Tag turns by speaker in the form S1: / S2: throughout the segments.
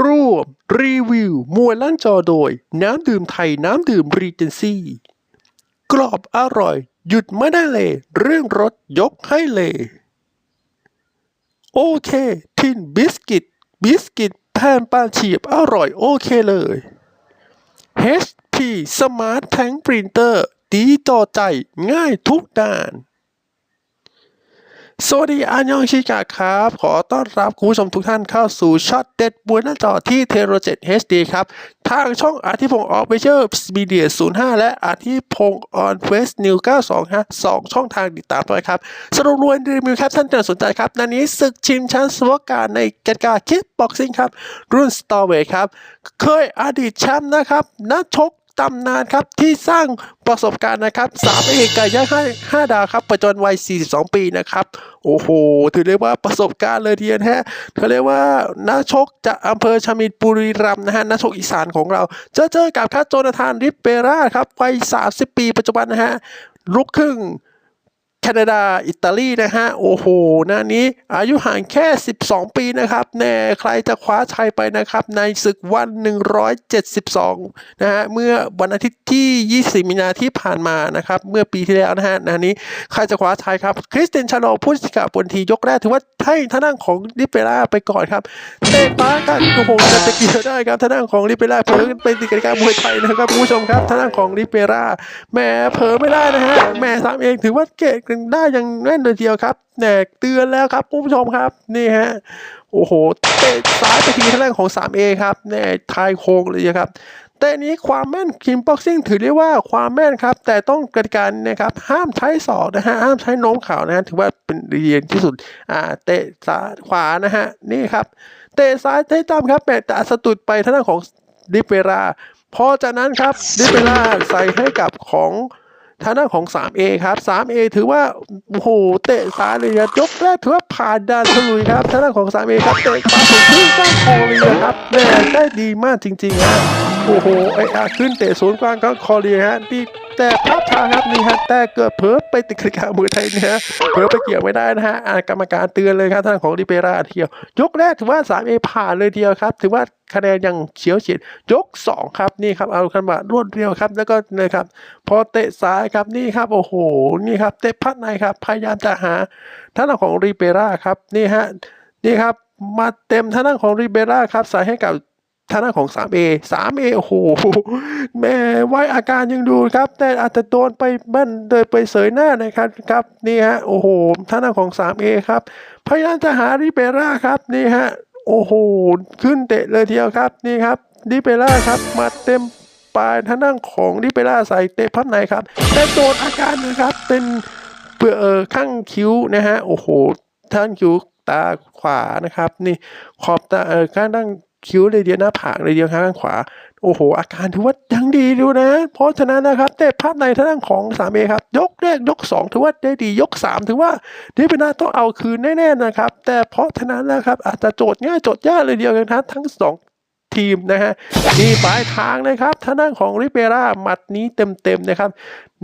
S1: ร่วม รีวิว มวยล้านจอโดย น้ำดื่มไทยน้ำดื่มรีเจนซี่ กรอบอร่อย หยุดไม่ได้เลย เรื่องรสยกให้เลย โอเค ทินบิสกิต บิสกิตแผ่นปานฉีบอร่อยโอเคเลย HP Smart Tank Printer ดีต่อใจง่ายทุกด้าน สวัสดีอันยองชิกะครับ ขอต้อนรับคุณผู้ชมทุกท่านเข้าสู่ช็อตเด็ดบนหน้าจอที่เทโรเจ็ด HD ครับ ทางช่องอาทิพงศ์ออฟฟิเชียลมีเดีย05 และอาทิพงศ์ออนเฟสนิว92ฮะสองช่องทางติดตามด้วยครับ สรุปรวยรีวิวครับท่านที่สนใจครับนันนี้ศึกชิงแชมป์สวการในกติกาคิกบ็อกซิ่งครับ รุ่นสตอร์เวครับ เคยอดีตแชมป์นะครับนักชก ตำนานครับที่สร้างประสบการณ์นะครับสามเอกไก่ย่างห้าห้าดาวครับปัจจุบันวัย 42 ปีนะครับ โอ้โห ถือเรียกว่าประสบการณ์เลยทีเดียวฮะเธอเรียกว่านักชกจากอำเภอชมินบุรีรัมย์นะฮะนักชกอีสานของเรา เจอเจอกับครับโจนาธานริปเปราครับวัย 30 ปีปัจจุบันนะฮะลุกครึ่ง แคนาดา อิตาลีนะฮะ โอ้โห หน้านี้อายุห่างแค่ 12 ปีนะครับ แน่ใครจะคว้าชัยไปนะครับ ในศึกวัน 172 นะฮะ เมื่อวันอาทิตย์ที่20มีนาที่ผ่านมานะครับ เมื่อปีที่แล้วนะฮะหน้านี้ใครจะคว้าชัยครับ คริสเตนชาโลผู้ชิกาบนทียกแรก ถือว่าให้ท่านั่งของลิเปร่าไปก่อนครับ เตะป้ากันโอ้โหจะตะเกียได้ครับท่านั่งของลิเปร่าเผลอเป็นติดกติกามวยไทยนะครับคุณผู้ชมครับท่านั่งของลิเปร่าแหมเผลอไม่ได้นะฮะแหมสามเองถือว่าเก่งได้อยังแน่นเลยทีเดียวครับแหนกเตือนแล้วครับคุณผู้ชมครับนี่ฮะโอ้โหเตะซ้ายไปทีท่านั่งของ 3A ครับแหนทายโค้งเลยครับแต่นี้ความแม่นคิมบ็อกซิ่งถือได้ว่าความแม่นครับ แต่ต้องกติกานะครับห้ามใช้ศอกนะฮะห้ามใช้โน้มเข่านะฮะถือว่าเป็นเรียนที่สุดอ่าเตะซ้ายขวานะฮะนี่ครับเตะซ้ายได้ตามครับแต่แต่สะดุดไปทางด้านของดิเปราพอจากนั้นครับดิเปราใส่ให้กับของ ทางด้านของ 3A ครับ 3A ถือว่าโอ้โหเตะซ้ายเลยนะยกแรกถือว่าผ่านด่านทะลุยครับทางด้านของ 3A ครับเตะขวาสุดขึ้นก้านคอเลยนะครับแม่ได้ดีมากจริงๆครับ โอ้โหไอ้อาขึ้นเตะศูนย์กลางก้านคอเลยฮะดีแต่ภาพช้าครับนี่ฮะแต่เกิดเพิ่ไปติดกติกามือไทยเนี่ยฮะเพิ่ไปเกี่ยวไม่ได้นะฮะกรรมการเตือนเลยครับทางของดิเปราเทียวยกแรกถือว่า 3A ผ่านเลยเดียวครับ ถือว่าคะแนนยังเฉียวเฉียดยก 2 ครับนี่ครับเอาคันมารวดเร็วครับ แล้วก็เลยครับ พอเตะซ้ายครับนี่ครับโอ้โหนี่ครับเตะพัดในครับ พยายามจะหาท่านของริเปราครับนี่ฮะนี่ครับมาเต็มท่านของริเปราครับใส่ให้กับ ท่านของ 3A 3A โอ้โห แม่ไว้อาการยังดูครับ แต่อาจจะโดนไปบ้านเดินไปเสยหน้านะครับครับ นี่ฮะ โอ้โหท่านของ 3A ครับ พยายามจะหาริเปร่าครับ นี่ฮะ โอ้โห ขึ้นเตะเลยทีเดียวครับ นี่ครับดิเปล่าครับ มาเต็มปลายท่านั่งของดิเปล่าใส่เตะพับในครับ แต่โดนอาการนะครับ เป็นเปลือเออข้างคิ้วนะฮะ โอ้โหท่านคิ้วตาขวานะครับ นี่ขอบตาเออข้างด้าน คิ้วเลยเดียวหน้าผากเลยเดียวข้างขวา โอ้โห อาการถือว่ายังดีดูนะ เพราะฉะนั้นนะครับเตะภาพในทางด้านของสามเอครับ ยกแรกยกสองถือว่าได้ดียกสามถือว่าดิเปล่าต้องเอาคืนแน่ๆนะครับ แต่เพราะฉะนั้นนะครับ อาจจะโจทย์ง่ายโจทย์ยากเลยเดียวกันนะทั้งสองทีมนะฮะนี่ปลายทางนะครับทางด้านของริเปราหมัดนี้เต็มๆนะครับ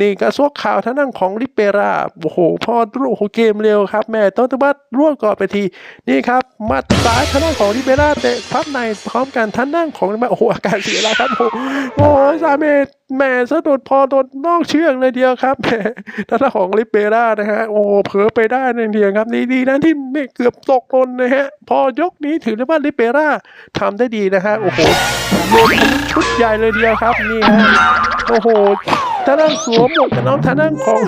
S1: นี่กระซวกข่าวทางด้านของริเปราโอ้โหพอรวดโอ้โหเกมเร็วครับ แม่ต้องตบัดรวดก่อนไปที นี่ครับมัดซ้ายทางด้านของริเปราเตะพับในพร้อมกันทางด้านของโอ้โหอาการเสียแล้วครับโอ้โหโอ้โหสาเมตแหม่สะดุดพอโดนนอกเชือกเลยเดียวครับแหมทางด้าของริเปรานะฮะ โอ้เผลอไปได้ในเดียวครับนี่ดีนะที่ไม่เกือบตกหลนนะฮะ พอยกนี้ถือได้ว่าริเปราทำได้ดีนะฮะ โอ้โหรวมทั้งชุดใหญ่เลยเดียวครับ นี่ฮะ โอ้โห ทางด้านสวมหมวกกันน็อกทางด้านของ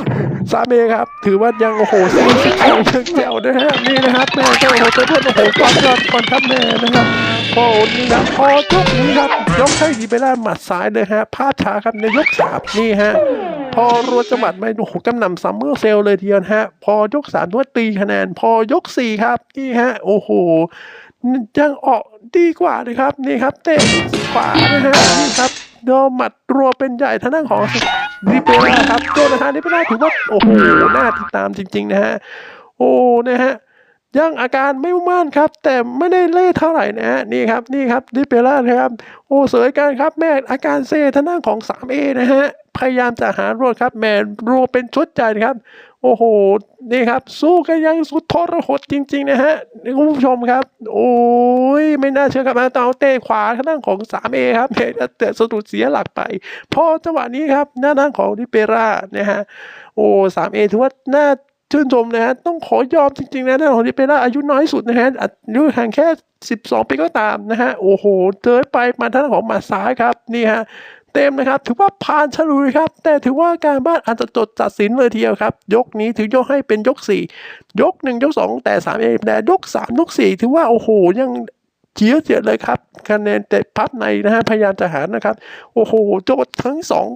S1: สามีครับ ถือว่ายังโอ้โหซีสิแข็งเชิงแจ๋วนะฮะนี่นะครับแม่ก็โอ้โหเพื่อนโอ้โหความยอดคอนทัพแม่นะครับพอนี่ครับพอยกนี้ครับยกให้ดีไปได้หมัดซ้ายเลยฮะพลาดช้าครับในยกสามนี่ฮะพอรัวจังหวัดไม่โอ้โหกำนำซัมเมอร์เซลเลยทีเดียวนะฮะ พอยกสามด้วตีคะแนน พอยกสี่ครับนี่ฮะ โอ้โหยังออกดีกว่าเลยครับนี่ครับเตะขวานะฮะนี่ครับโดนหมัดรัวเป็นใหญ่ทางด้านของ ดิเปราครับโจนาธานดิเปราถือว่าโอ้โหน่าติดตามจริง ๆ นะฮะโอ้นะฮะยังอาการไม่มั่นครับ แต่ไม่ได้เล่เท่าไหร่นะฮะนี่ครับนี่ครับดิเปล่านะครับ โอ้เสยการครับแม่อาการเซทางด้านของ 3A นะฮะ พยายามจะหารวดครับแม่รัวเป็นชุดใหญ่นะครับ โอ้โหนี่ครับ สู้กันยังสุดทรหดจริง ๆ นะฮะนี่คุณผู้ชมครับ โอ้ยไม่น่าเชื่อครับมาต่อเตะขวาทางด้านของ 3A ครับเห็นแต่สะดุดเสียหลักไป พอจังหวะนี้ครับ หน้าด้านของดิเปร่านะฮะโอ้ 3A ถือว่าน่าชื่นชมนะฮะต้องขอยอมจริง ๆ นะด้านของดิเปร่าอายุน้อยสุดนะฮะอายุห่างแค่ 12 ปีก็ตามนะฮะโอ้โหเจอไปมาทางด้านของมาซ้ายครับนี่ฮะ เต็มนะครับ ถือว่าผ่านฉลุยครับ แต่ถือว่าการบ้านอาจจะจดตัดสินเลยทีเดียวครับ ยกนี้ถือยกให้เป็นยก 4 ยก 1 ยก 2 แต่3เองแต่ยก 3 ยก 4 ถือว่าโอ้โหยังเฉียดเฉียดเลยครับคะแนนแต่พับในนะฮะพยายามจะหานะครับ โอ้โหโจทย์ทั้งสอง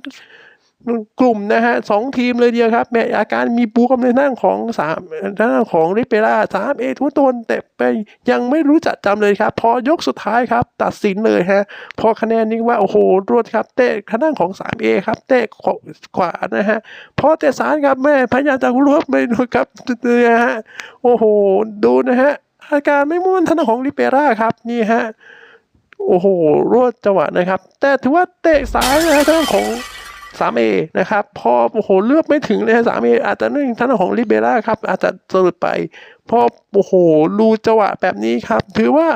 S1: กลุ่มนะฮะสองทีมเลยเดียวครับแม้อาการมีบวมในด้านของสามด้านของริเปร่าสามเอทุกตนแต่ไปยังไม่รู้จักจำเลยครับ พอยกสุดท้ายครับ ตัดสินเลยฮะ พอคะแนนนี้ว่า โอ้โห รวดครับ เตะทางด้านของ 3A ครับ เตะขวานะฮะ พอเตะสารครับแม่พยายามจะรวบไปดูครับนะฮะโอ้โห ดูนะฮะ อาการไม่มุ่นทางด้าของริเปร่าครับ นี่ฮะโอ้โห รวดจังหวะนะครับ แต่ถือว่าเตะซ้ายนะฮะทางของ 3A นะครับ พอโอ้โหเลือกไม่ถึงเลยฮะ 3A อาจจะนื่งทางด้านของลิเบร่าครับ อาจจะสะดุดไป พอโอ้โหรูจังหวะแบบนี้ครับ ถือว่า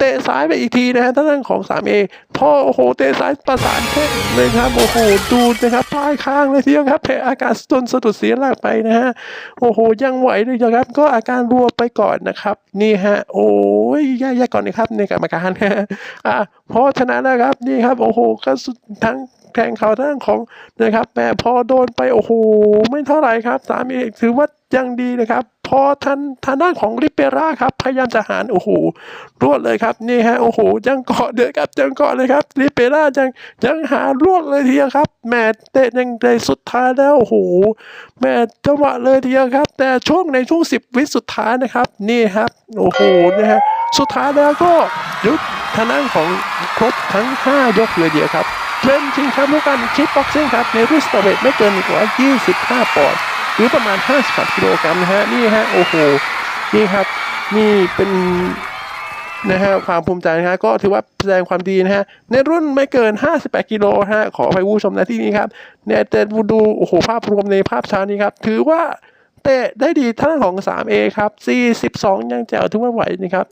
S1: เตะซ้ายไปอีกทีนะฮะทางด้านของ 3A พอโอ้โหเตะซ้ายประสานแข้งเลยครับโอ้โหดูนะครับป้ายข้างเลยทีเดียวครับแพ้อากาศจนสะดุดเสียหลักไปนะฮะโอ้โหยังไหวเลยนะครับ ก็อาการรัวไปก่อนนะครับ นี่ฮะ โอ้ยแย่ๆก่อนนะครับในกรรมการฮะอะเพราะฉะนั้นนะครับนี่ครับโอ้โหก็สุดทั้ง แข่งเขาทั้งของนะครับแต่พอโดนไปโอ้โหไม่เท่าไหร่ครับสามีถือว่ายังดีนะครับ พอทันทางด้านของริเปร่าครับ พยายามจะหารโอ้โหรวดเลยครับนี่ฮะโอ้โหยังเกาะเดือดครับยังเกาะเลยครับริเปร่ายังยังหารวดเลยทีเดียวครับแหมเตะยังในสุดท้ายแล้วโอ้โหแม่จังหวะเลยทีเดียวครับ แต่ช่วงในช่วง10วิสุดท้ายนะครับนี่ครับโอ้โหนะฮะสุดท้ายแล้วก็ยุดทางด้านของครบทั้ง 5 ยกเลยเดียวครับ เทรนชิงแชมป์ลกการคิกบ็อกซิ่งครับในรุ่นสเตอเวทไม่เกิน125 ปอนด์หรือประมาณ53กิโลกรัมนะฮะนี่ฮะโอ้โหนี่ครับนี่เป็นนะฮะความภูมิใจนะฮะก็ถือว่าแสดงความดีนะฮะในรุ่นไม่เกิน 58 กิโลฮะขอไปผู้ชมนะที่นี้ครับเนี่ยแต่ดูโอ้โหภาพรวมในภาพช้านี้ครับ ถือว่าเตะได้ดีท่านของ 3A ครับ 42 ยังแจ๋วถือว่าไหวนะครับ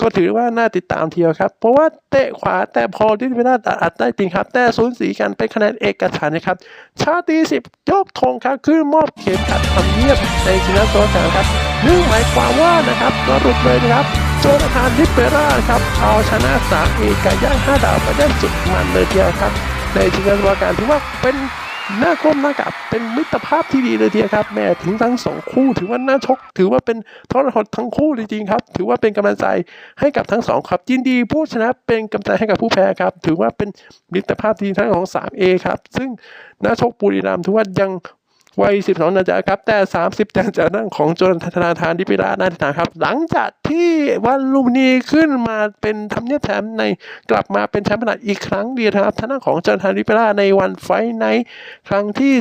S1: ก็ถือว่าน่าติดตามทีเดียวครับ เพราะว่าเตะขวาแต่พอที่ไม่ได้อัดได้จริงครับ แต่สูญสีกันเป็นคะแนนเอกฉันนะครับ ชาติสิบยกธงครับขึ้นมอบเข็มขัดทำเนียบในชนะโซนกางครับนึ่งหมายความว่านะครับสรุปเลยนะครับโจนาธานลิเปร่าครับเอาชนะสามเอกย่างห้าดาวไปได้สุดมันเลยทีเดียวครับ ในชนะโซนกางถือว่าเป็น น้าก้มหน้ากับเป็นมิตรภาพที่ดีเลยทีเดียวครับแม่ถึงทั้งสองคู่ ถือว่าน่าชก ถือว่าเป็นทรหดทั้งคู่จริงๆครับ ถือว่าเป็นกำลังใจให้กับทั้งสองครับยินดีผู้ชนะเป็นกำลังใจให้กับผู้แพ้ครับ ถือว่าเป็นมิตรภาพที่ดีทั้งของ 3A ครับซึ่งน่าชกบุรีรัมย์ถือว่ายัง วัย 12 นาฬิกาครับ แต่ 30 จากจากนั่งของโจนธนาธานดิปิรานาธิฐานครับ หลังจากที่วันลุมนีขึ้นมาเป็นทำเนียบแชมป์ในกลับมาเป็นแชมป์ขนาดอีกครั้งเดียวครับทางด้านของโจนธานดิปิราในวันไฟท์ไนครั้งที่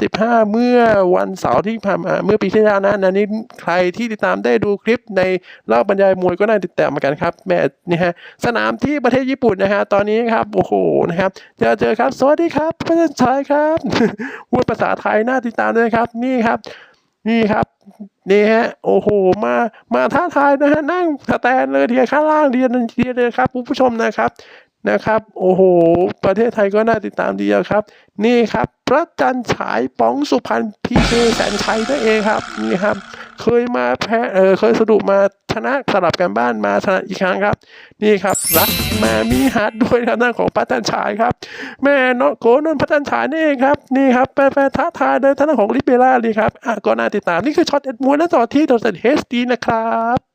S1: 35 เมื่อวันเสาร์ที่ผ่านมาเมื่อปีที่แล้วนะนันนี้ใครที่ติดตามได้ดูคลิปในรอบบรรยายมวยก็น่าติดตามเหมือนกันครับแม่นี่ฮะสนามที่ประเทศญี่ปุ่นนะฮะตอนนี้ครับโอ้โหนะครับเจอเจอครับ สวัสดีครับพระจันชัยครับพูดภาษาไทยน่าติตามด้วยครับ นี่ครับ นี่ครับนี่ฮะโอ้โหมามาท้าทายนะฮะนั่งสแตนเลยเดียข้างล่างเดียนันเดียเลยครับผู้ชมนะครับนะครับ โอ้โห ประเทศไทยก็น่าติดตามดีครับ นี่ครับ พระจันทร์ฉายป๋องสุพรรณพีเคแสนชัยนั่นเองครับนี่ครับ เคยมาแพ้เออเคยสะดุดมาชนะสลับกันบ้านมาชนะอีกครั้งครับ นี่ครับรักมามีฮาร์ดด้วยทางด้านของพระจันทร์ฉายครับ แม่นโกนนท์พระจันทร์ฉายนี่เองครับนี่ครับแฟนท้าทายโดยทางด้านของลิเบร่าเลยครับอะก็น่าติดตามนี่คือช็อตเอ็ดมวยและต่อที่โดนเซตเฮสดีนะครับ